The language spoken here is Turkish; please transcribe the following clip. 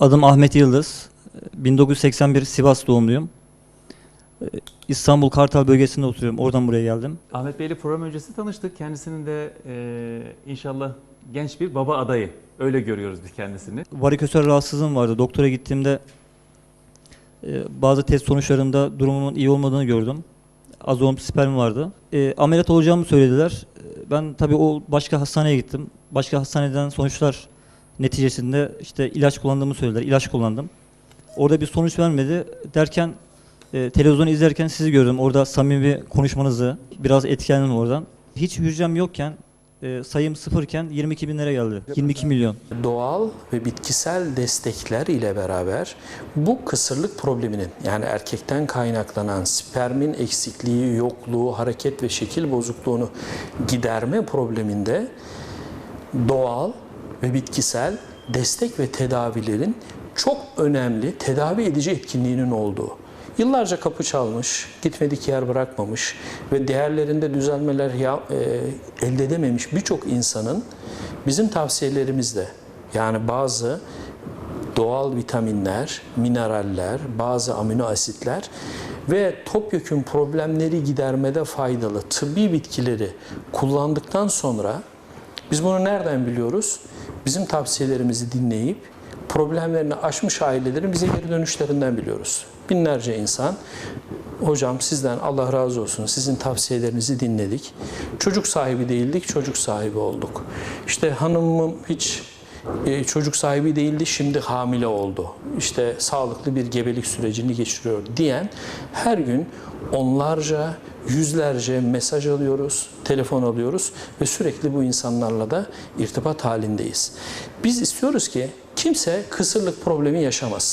Adım Ahmet Yıldız. 1981 Sivas doğumluyum. Ee, İstanbul Kartal bölgesinde oturuyorum. Oradan buraya geldim. Ahmet Bey'le program öncesi tanıştık. Kendisinin de e, inşallah genç bir baba adayı. Öyle görüyoruz biz kendisini. Varikosel rahatsızlığım vardı. Doktora gittiğimde e, bazı test sonuçlarında durumumun iyi olmadığını gördüm. Azom sperm vardı. E, ameliyat olacağımı söylediler. E, Ben tabii o başka hastaneye gittim. Başka hastaneden sonuçlar neticesinde işte ilaç kullandığımı söylediler. İlaç kullandım. Orada bir sonuç vermedi. Derken e, televizyonu izlerken sizi gördüm. Orada samimi konuşmanızı biraz etkilendim oradan. Hiç hücrem yokken e, sayım sıfırken 22 bin lira geldi. 22 milyon. doğal ve bitkisel destekler ile beraber bu kısırlık probleminin yani erkekten kaynaklanan spermin eksikliği, yokluğu, hareket ve şekil bozukluğunu giderme probleminde doğal ve bitkisel destek ve tedavilerin çok önemli tedavi edici etkinliğinin olduğu. Yıllarca kapı çalmış, gitmedik yer bırakmamış ve değerlerinde düzelmeler ya- e, elde edememiş birçok insanın bizim tavsiyelerimizle yani bazı doğal vitaminler, mineraller, bazı amino asitler ve topyekün problemleri gidermede faydalı tıbbi bitkileri kullandıktan sonra biz bunu nereden biliyoruz? Bizim tavsiyelerimizi dinleyip problemlerini aşmış ailelerin bize geri dönüşlerinden biliyoruz. Binlerce insan, hocam sizden Allah razı olsun sizin tavsiyelerinizi dinledik. Çocuk sahibi değildik, çocuk sahibi olduk. İşte hanımım hiç e, çocuk sahibi değildi, şimdi hamile oldu. İşte sağlıklı bir gebelik sürecini geçiriyor diyen her gün onlarca, yüzlerce mesaj alıyoruz, telefon alıyoruz ve sürekli bu insanlarla da irtibat halindeyiz. Biz istiyoruz ki kimse kısırlık problemi yaşamasın.